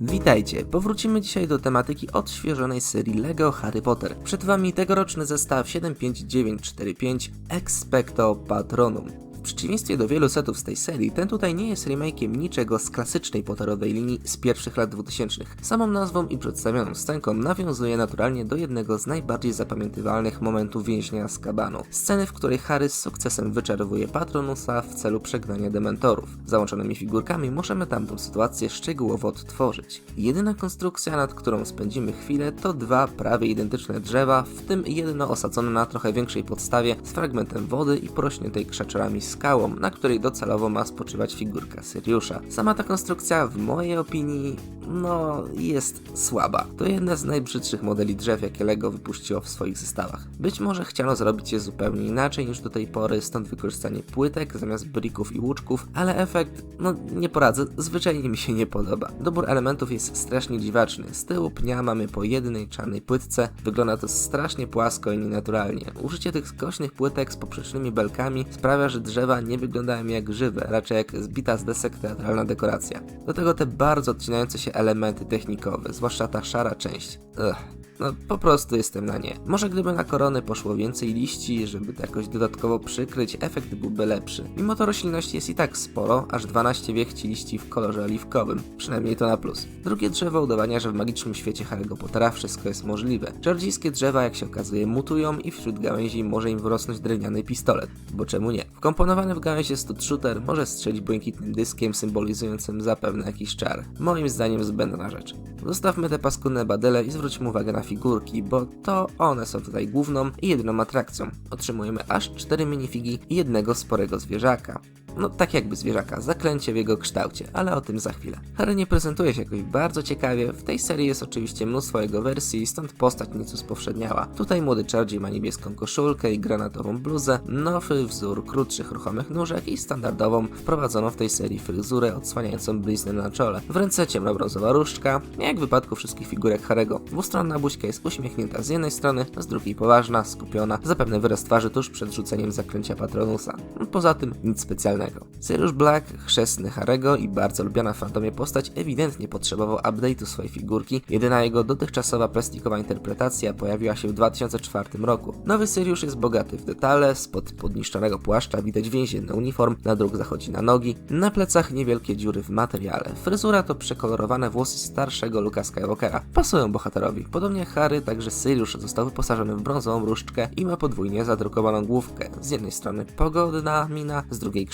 Witajcie, powrócimy dzisiaj do tematyki odświeżonej serii LEGO Harry Potter. Przed Wami tegoroczny zestaw 75945 Expecto Patronum. Przeciwieństwie do wielu setów z tej serii, ten tutaj nie jest remake'iem niczego z klasycznej Potterowej linii z pierwszych lat 2000. Samą nazwą i przedstawioną scenką nawiązuje naturalnie do jednego z najbardziej zapamiętywalnych momentów więźnia z kabanu. Sceny, w której Harry z sukcesem wyczarowuje Patronusa w celu przegnania dementorów. Załączonymi figurkami możemy tamtą sytuację szczegółowo odtworzyć. Jedyna konstrukcja, nad którą spędzimy chwilę, to dwa prawie identyczne drzewa, w tym jedno osadzone na trochę większej podstawie z fragmentem wody i porośniętej krzaczorami skałą, na której docelowo ma spoczywać figurka Syriusza. Sama ta konstrukcja, w mojej opinii, no, jest słaba. To jedna z najbrzydszych modeli drzew, jakie LEGO wypuściło w swoich zestawach. Być może chciano zrobić je zupełnie inaczej niż do tej pory, stąd wykorzystanie płytek zamiast brików i łuczków, ale efekt, no nie poradzę, zwyczajnie mi się nie podoba. Dobór elementów jest strasznie dziwaczny. Z tyłu pnia mamy po jednej czarnej płytce, wygląda to strasznie płasko i nienaturalnie. Użycie tych skośnych płytek z poprzecznymi belkami sprawia, że drzewa nie wyglądają jak żywe, raczej jak zbita z desek teatralna dekoracja. Do tego te bardzo odcinające się elementy technikowe, zwłaszcza ta szara część. Ugh. No po prostu jestem na nie. Może gdyby na korony poszło więcej liści, żeby to jakoś dodatkowo przykryć, efekt byłby lepszy. Mimo to roślinności jest i tak sporo, aż 12 wiechci liści w kolorze oliwkowym. Przynajmniej to na plus. Drugie drzewo udowadnia, że w magicznym świecie Harry'ego Pottera wszystko jest możliwe. Czarodziejskie drzewa, jak się okazuje, mutują i wśród gałęzi może im wyrosnąć drewniany pistolet. Bo czemu nie? Wkomponowany w gałęź jest to shooter może strzelić błękitnym dyskiem symbolizującym zapewne jakiś czar. Moim zdaniem zbędna rzecz. Zostawmy te paskudne badyle i zwróćmy uwagę na figurki, bo to one są tutaj główną i jedyną atrakcją. Otrzymujemy aż 4 minifigi i jednego sporego zwierzaka. No tak jakby zwierzaka, zaklęcie w jego kształcie, ale o tym za chwilę. Harry nie prezentuje się jakoś bardzo ciekawie, w tej serii jest oczywiście mnóstwo jego wersji, stąd postać nieco spowszedniała. Tutaj młody Charlie ma niebieską koszulkę i granatową bluzę, nowy wzór krótszych ruchomych nóżek i standardową, wprowadzoną w tej serii fryzurę odsłaniającą bliznę na czole. W ręce ciemnobrązowa różdżka, jak w wypadku wszystkich figurek Harego. Dwustronna buźka jest uśmiechnięta z jednej strony, z drugiej poważna, skupiona, zapewne wyraz twarzy tuż przed rzuceniem zaklęcia Patronusa. Poza tym nic specjalnego. Sirius Black, chrzestny Harego i bardzo lubiana w fandomie postać ewidentnie potrzebował update'u swojej figurki. Jedyna jego dotychczasowa plastikowa interpretacja pojawiła się w 2004 roku. Nowy Sirius jest bogaty w detale, spod podniszczonego płaszcza widać więzienny uniform, na druk zachodzi na nogi, na plecach niewielkie dziury w materiale. Fryzura to przekolorowane włosy starszego Luka Skywalkera. Pasują bohaterowi. Podobnie jak Harry, także Sirius został wyposażony w brązową różdżkę i ma podwójnie zadrukowaną główkę. Z jednej strony pogodna mina, z drugiej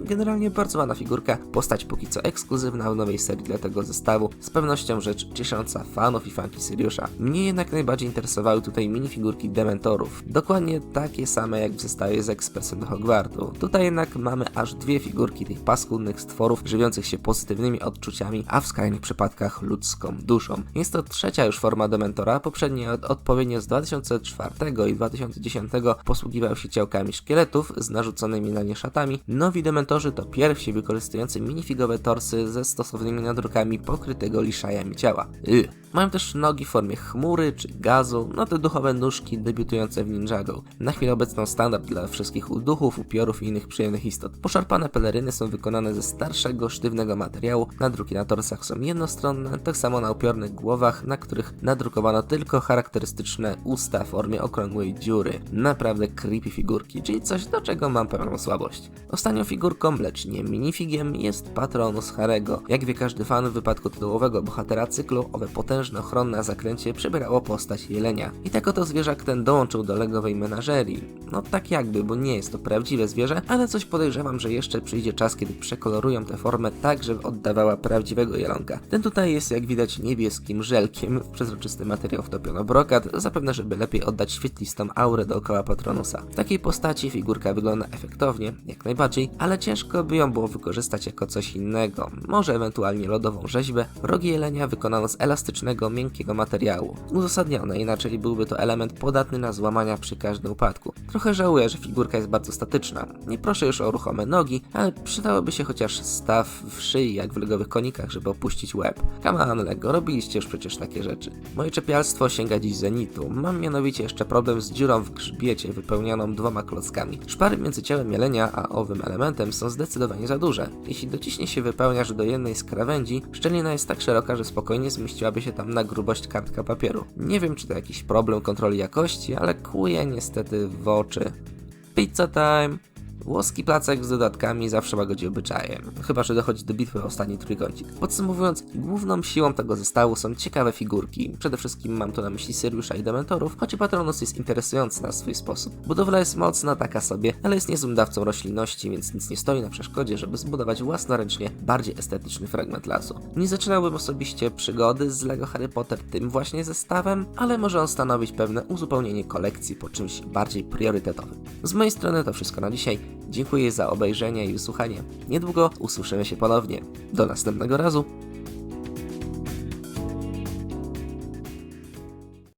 Generalnie bardzo ładna figurka, postać póki co ekskluzywna w nowej serii dla tego zestawu, z pewnością rzecz ciesząca fanów i fanki Siriusza. Mnie jednak najbardziej interesowały tutaj minifigurki Dementorów, dokładnie takie same jak w zestawie z Ekspresem do Hogwartu. Tutaj jednak mamy aż dwie figurki tych paskudnych stworów żywiących się pozytywnymi odczuciami, a w skrajnych przypadkach ludzką duszą. Jest to trzecia już forma Dementora, poprzednie od, odpowiednio z 2004 i 2010 posługiwały się ciałkami szkieletów z narzuconymi na nie szatami, Nowi dementorzy to pierwsi wykorzystujący minifigowe torsy ze stosownymi nadrukami pokrytego liszajami ciała. Yy. Mają też nogi w formie chmury czy gazu, no te duchowe nóżki debiutujące w Ninjago. Na chwilę obecną standard dla wszystkich duchów, upiorów i innych przyjemnych istot. Poszarpane peleryny są wykonane ze starszego, sztywnego materiału, nadruki na torsach są jednostronne, tak samo na upiornych głowach, na których nadrukowano tylko charakterystyczne usta w formie okrągłej dziury. Naprawdę creepy figurki, czyli coś do czego mam pewną słabość. Ostatnią figurką, lecz nie minifigiem, jest Patronus Harego. Jak wie każdy fan, w wypadku tytułowego bohatera cyklu, owe potężne ochronne zaklęcie przybierało postać jelenia. I tak oto zwierzak ten dołączył do legowej menażerii. No tak jakby, bo nie jest to prawdziwe zwierzę, ale coś podejrzewam, że jeszcze przyjdzie czas, kiedy przekolorują tę formę tak, żeby oddawała prawdziwego jelonka. Ten tutaj jest, jak widać, niebieskim żelkiem, w przezroczysty materiał wtopiono brokat, zapewne, żeby lepiej oddać świetlistą aurę dookoła Patronusa. W takiej postaci figurka wygląda efektownie, jak najbardziej, ale ciężko by ją było wykorzystać jako coś innego. Może ewentualnie lodową rzeźbę. Rogi jelenia wykonano z elastycznego, miękkiego materiału. Uzasadnione, inaczej byłby to element podatny na złamania przy każdym upadku. Trochę żałuję, że figurka jest bardzo statyczna. Nie proszę już o ruchome nogi, ale przydałoby się chociaż staw w szyi, jak w legowych konikach, żeby opuścić łeb. Come on, Lego, robiliście już przecież takie rzeczy. Moje czepialstwo sięga dziś zenitu. Mam mianowicie jeszcze problem z dziurą w grzbiecie wypełnioną dwoma klockami. Szpary między ciałem jelenia a owym dodatkowym elementem są zdecydowanie za duże. Jeśli dociśnie się wypełniasz do jednej z krawędzi, szczelina jest tak szeroka, że spokojnie zmieściłaby się tam na grubość kartka papieru. Nie wiem, czy to jakiś problem kontroli jakości, ale kłuje niestety w oczy. Pizza time! Włoski placek z dodatkami zawsze łagodzi obyczajem, chyba że dochodzi do bitwy o ostatni trójkącik. Podsumowując, główną siłą tego zestawu są ciekawe figurki. Przede wszystkim mam tu na myśli Syriusza i Dementorów, choć Patronus jest interesujący na swój sposób. Budowla jest mocna, taka sobie, ale jest niezłym dawcą roślinności, więc nic nie stoi na przeszkodzie, żeby zbudować własnoręcznie bardziej estetyczny fragment lasu. Nie zaczynałbym osobiście przygody z LEGO Harry Potter tym właśnie zestawem, ale może on stanowić pewne uzupełnienie kolekcji po czymś bardziej priorytetowym. Z mojej strony to wszystko na dzisiaj. Dziękuję za obejrzenie i wysłuchanie. Niedługo usłyszymy się ponownie. Do następnego razu.